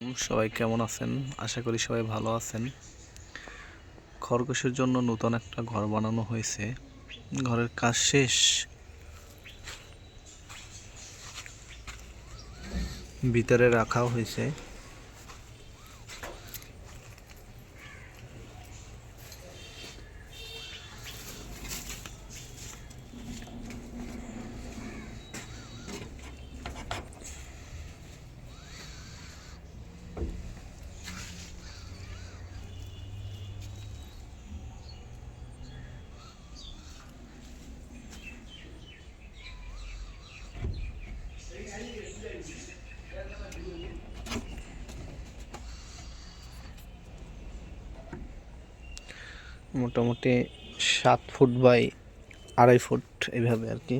সবাই কেমন আছেন? আশা করি সবাই ভালো আছেন। খরগোশের জন্য নতুন একটা ঘর বানানো হয়েছে। ঘরের কাজ শেষ। ভিতরে রাখাও হয়েছে। মোটামুটি সাত ফুট বাই আড়াই ফুট এইভাবে আর কি।